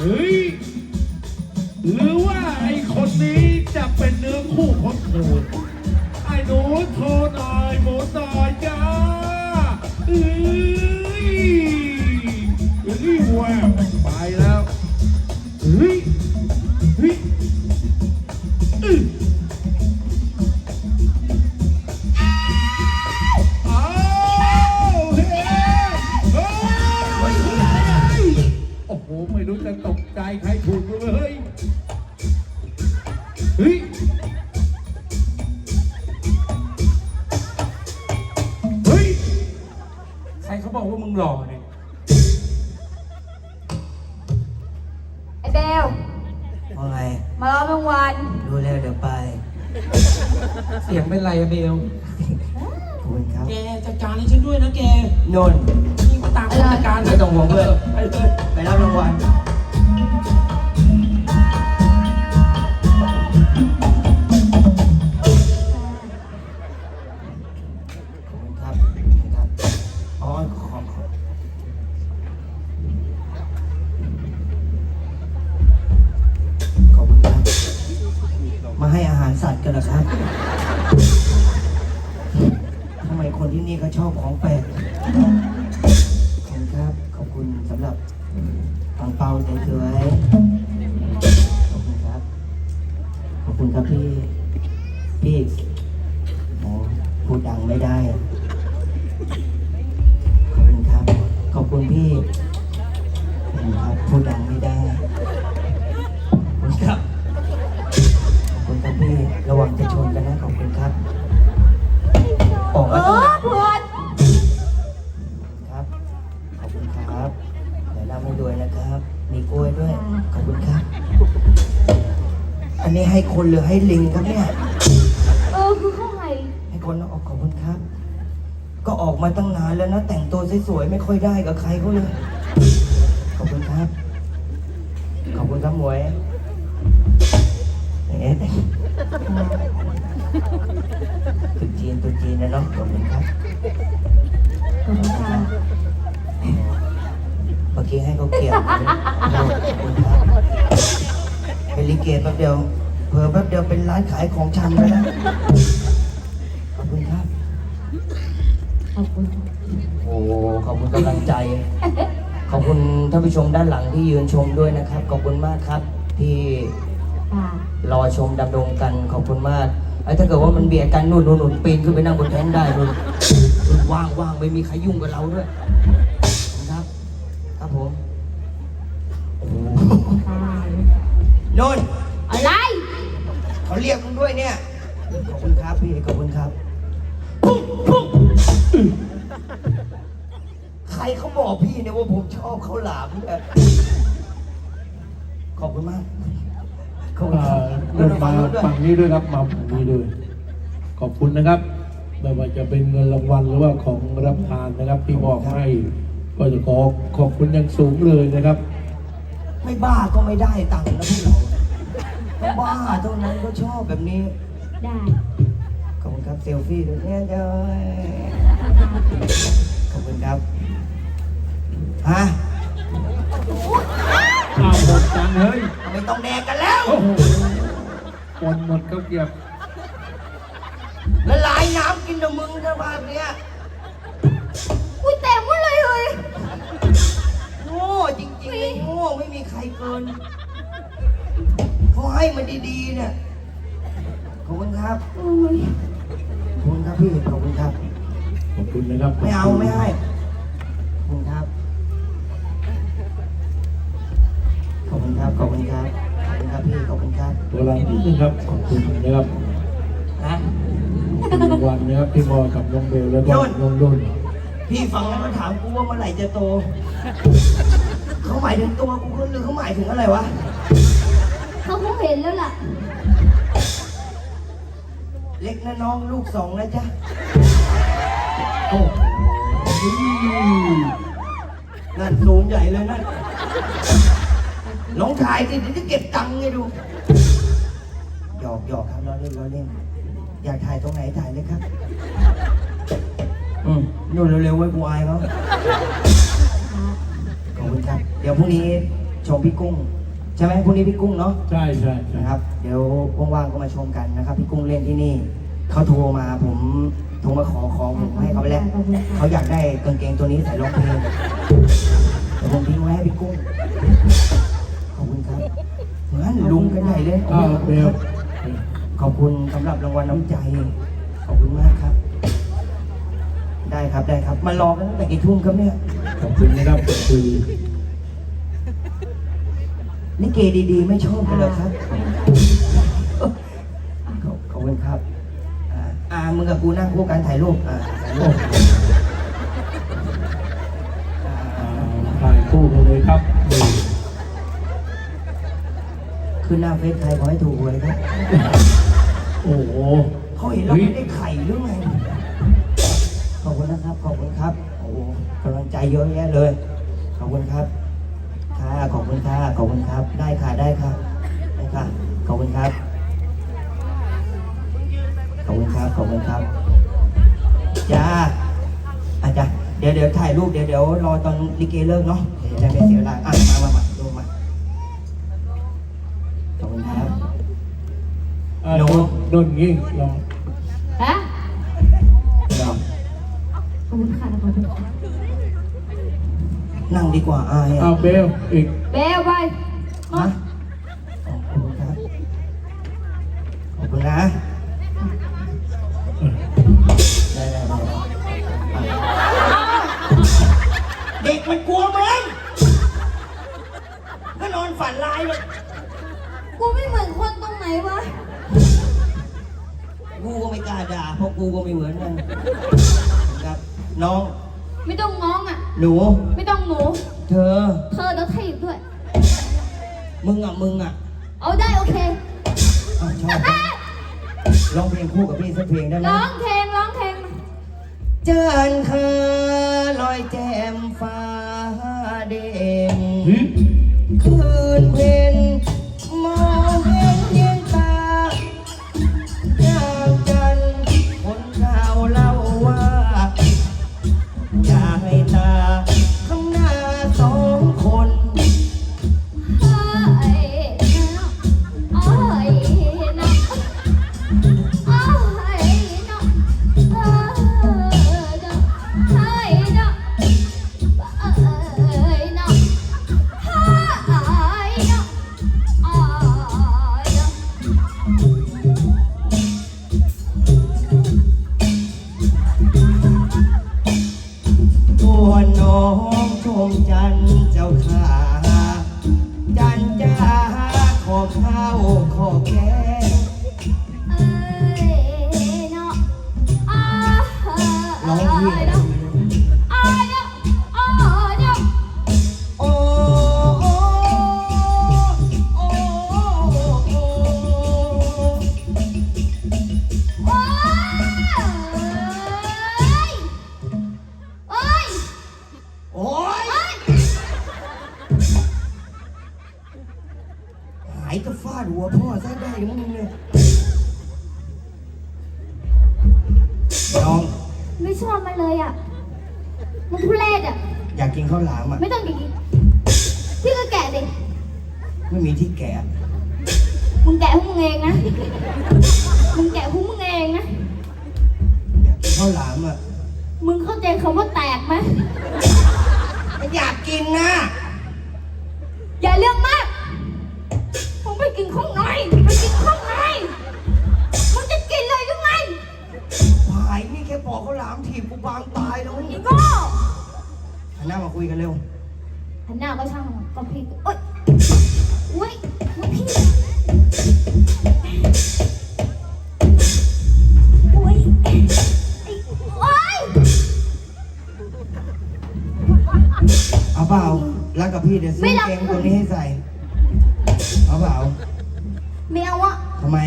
เฮ้ย หรือว่าไอ้คนนี้จะเป็นเนื้อคู่ของโทนไอ้หนูโทรหน่อยหมูหน่อย มารับรางวัลรู้แล้วเดี๋ยวไป เสียงเป็นไรอะเบลขอบคุณครับ แกจัดการให้ฉันด้วยนะแกนนท์นี่มาตามคนจัดการไม่ต้องห่วงเพื่อนไปเลยไปรับรางวัล อังเปาสวยๆ คนหรือให้ลิงครับเนี่ย เออคือเข้าไหร่ให้คนนะออกขอบคุณครับ ก็ออกมาตั้งนานแล้วนะ แต่งตัวสวยๆไม่ค่อยได้กับใครเขาเลย ขอบคุณครับ ขอบคุณครับหมวยเอ๊ะตุ๊จีนตุ๊จีนนะเนาะขอบคุณครับ ขอบคุณค่ะเมื่อกี้ให้เขาเกลียดขอบคุณครับเป็นลิเกแป๊บเดียว เผื่อแป๊บเดียวเป็นร้านขายของชำแล้วนะขอบคุณครับ ขอบคุณโอ้ขอบคุณกำลังใจ ขอบคุณท่านผู้ชมด้านหลังที่ยืนชมด้วยนะครับ ขอบคุณมากครับที่ค่ะ รอชมดำดงกัน ขอบคุณมากไอ้ถ้าเกิดว่ามันเบียดกันนู่นนู่นนู่นปีนขึ้นไปนั่งบนแท่นได้นู่นนู่นว่างว่างไม่มีใครยุ่งกับเราด้วยขอบคุณครับ ครับผมโอ้โหค่ะนนท์อะไร เขาเรียกมึงด้วยเนี่ย ขอบคุณครับพี่ขอบคุณครับใครเขาบอกพี่เนี่ยว่าผมชอบเขาวหลามเนี่ยขอบคุณมาก ขอบคุณเอ่ครับอเดินมาฝั่งนี้ด้วยครับมาฝั่งนี้ด้วย ขอบคุณนะครับ ไม่ว่าจะเป็นเงินรางวัลหรือว่าของรับทานนะครับ ที่มอบให้ก็จะขอขอบคุณอย่างสูงเลยนะครับ ไม่บ้าก็ไม่ได้ตังค์นะพวกเราถ้า บ้าเท่านั้นก็ชอบแบบนี้ ได้ ขอบคุณครับเซลฟี่ด้วยเนี่ยเจ้ยขอบคุณครับ ฮะอ้าวหมดกันเฮ้ยไม่ต้องแดกกันแล้ว โอ้โหปนหมดก็เกียบละลายน้ำกินกับมึงสภาพเนี้ยอุ้ย มาดีๆเนี่ยขอบคุณครับอุ้ยขอบคุณครับพี่ขอบคุณครับ ขอบคุณนะครับไม่เอาไม่ให้ขอบคุณครับ ขอบคุณครับขอบคุณครับขอบคุณครับพี่ขอบคุณครับตัวเรานิดนึงครับขอบคุณนะครับฮะรางวัลนะครับที่มอบกับน้องเบลแล้วก็โยนน้องนุ่นพี่ฟังแล้วมาถามกูว่าเมื่อไหร่จะโต เขาหมายถึงตัวกูหรือเขาหมายถึงอะไรวะ เขาคงเห็นแล้วล่ะ เล็กนะน้องลูกสองนะจ๊ะ โอ้โหนั่นสูงใหญ่เลยนั่นลองถ่ายสิเดี๋ยวจะเก็บตังค์ให้ดู หยอกหยอกครับล้อเล่นล้อเล่น อยากถ่ายตรงไหนถ่ายเลยครับ อืมนู่นเร็วๆไว้กูอายเขาขอบคุณครับ เดี๋ยวพรุ่งนี้ชมพี่กุ้ง ใช่ไหมพรุ่งนี้พี่กุ้งเนาะใช่ใช่ใช่นะครับ เดี๋ยวว่างๆก็มาชมกันนะครับ พี่กุ้งเล่นที่นี่เขาโทรมาผมโทรมาขอของผมให้เขาไปแล้วเขาอยากได้กางเกงตัวนี้ใส่ร้องเพลงแต่ผมทิ้งไว้ให้พี่กุ้งขอบคุณครับงั้นลุงกันใหญ่เลยอ้าวเบลขอบคุณสำหรับรางวัลน้ำใจ ขอบคุณมากครับ ได้ครับได้ครับ มารอกันตั้งแต่กี่ทุ่มครับเนี่ย ขอบคุณนะครับขอบคุณ นี่เกย์ดีๆ ไม่ชอบกันเหรอครับขอบขอบคุณครับอ่าอ่ามึงกับกูนั่งคู่กันถ่ายรูปอ่าถ่ายรูปอ่าอ่าถ่ายคู่กันเลยครับนี่ขึ้นหน้าเฟซใครขอให้ถูกหวยครับโอ้โหเขาเห็นเราไม่ได้ไข่หรือไงขอบคุณนะครับ ขอบคุณครับ โอ้โหกำลังใจเยอะแยะเลย ขอบคุณครับ ค่ะขอบคุณค่ะขอบคุณครับ ได้ค่ะได้ค่ะได้ค่ะขอบคุณครับขอบคุณครับขอบคุณครับจ้าอาจารย์เดี๋ยวเดี๋ยวถ่ายรูปเดี๋ยวเดี๋ยวรอตอนลิเกเลิกเนาะเดี๋ยวจะไม่เสียเวลาอะมามามาดูมาขอบคุณครับอ่าโน้โดนยิ่งลองฮะ ลอง ขอบคุณค่ะขอบคุณค่ะ นั่งดีกว่าอายเอาอะเบลอีกเบลไปฮะขอบคุณครับขอบคุณนะได้ได้ได้เด็กมันกลัวมึงก็นอนฝันร้ายเลยกูไม่เหมือนคนตรงไหนวะ กูก็ไม่กล้าด่าเพราะกูก็ไม่เหมือนกันครับ น้อง ไม่ต้องง้องอะ หนู ไม่ต้องหนูเธอ เธอแล้วถีบด้วย มึงอะ มึงอะเอาได้โอเคอ้าวชอบร้องเพลงคู่กับพี่สักเพลงได้ไหมร้องเพลงร้องเพลงมาจันทราลอยแจ่มฟ้าเด่น หึ ตัวน้องชมจันเจ้าขาจันจ้าขอข้าวขอแก น้องไม่ชอบมันเลยอะ มันทุเรศอะ อยากกินข้าวหลามอะ ไม่ต้องอย่างนี้พี่ก็แกะดิไม่มีที่แกะ มึงแกะพวกมึงเองนะ มึงแกะพวกมึงเองนะ อยากกินข้าวหลามอะ มึงเข้าใจคำว่าแตกไหมมันอยากกินนะ อย่าเรื่องมากามถีบกูบางตายแล้วไอ้เนี่ยโง่หันหน้ามาคุยกันเร็ว หันหน้าก็ช่างมันก็พี่เอ้ยอุ้ยมึงพี่อุ้ยไอ้โอ้ยเอาเปล่า รักกับพี่เดี๋ยวซื้ไม่อรักเกงตัวนี้ให้ใส่ เอาเปล่าไม่เอาอะทำไม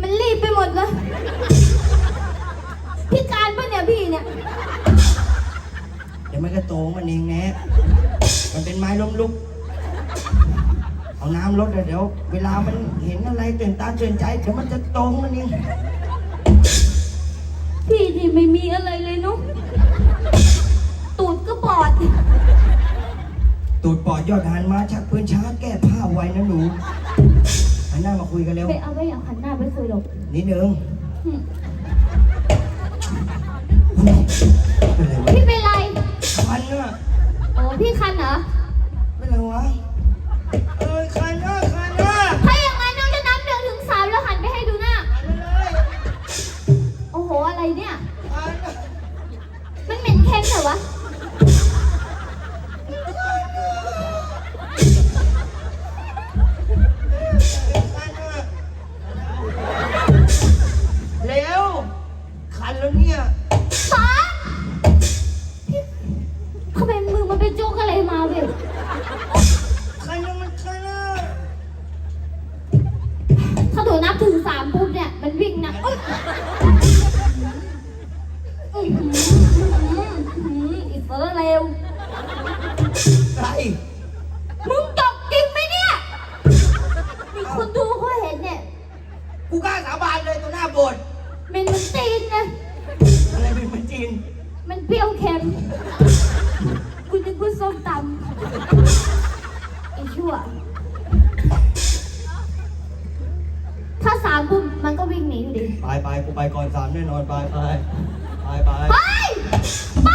มันรีบไปหมดเลยพี่การปะ เนี่ยพี่เนี่ยเดี๋ยวมันก็โตของมันเองแนะมันเป็นไม้ล้มลุก เอาน้ำลดเดี๋ยว เวลามันเห็นอะไรตื่นตาตื่นใจเดี๋ยวมันจะโตของมันเองพี่ที่ไม่มีอะไรเลยเนุ๊กตูดก็บอด ตูดปอดยอดทหารมาชักปืนช้าแก้ผ้าไวนะหนูหันหน้ามาคุยกันเร็ว ไปเอาไว้อย่างหันหน้าไปคุยหรอกนิดนึง อืมเป็นไรวะ พี่เป็นไร คันน่ะโอ้พี่คันเหรอ เป็นไรวะ เอ้ยคันน่ะคันน่ะถ้าอย่างนั้นน้องจะนับหนึ่งถึงสามแล้วหันไปให้ดูหน้าโอ้โห อะไรเนี่ย คันน่ะมันเหม็นเค็มเหรอวะ มันเปรี้ยวเค็มกูนึกว่าส้มตำไอ้ชั่ว ถ้าสามปุ๊บมันก็วิ่งหนีอยู่ดีไปไปกูไปก่อนสามแน่นอนไปไปไปไป ไป ไป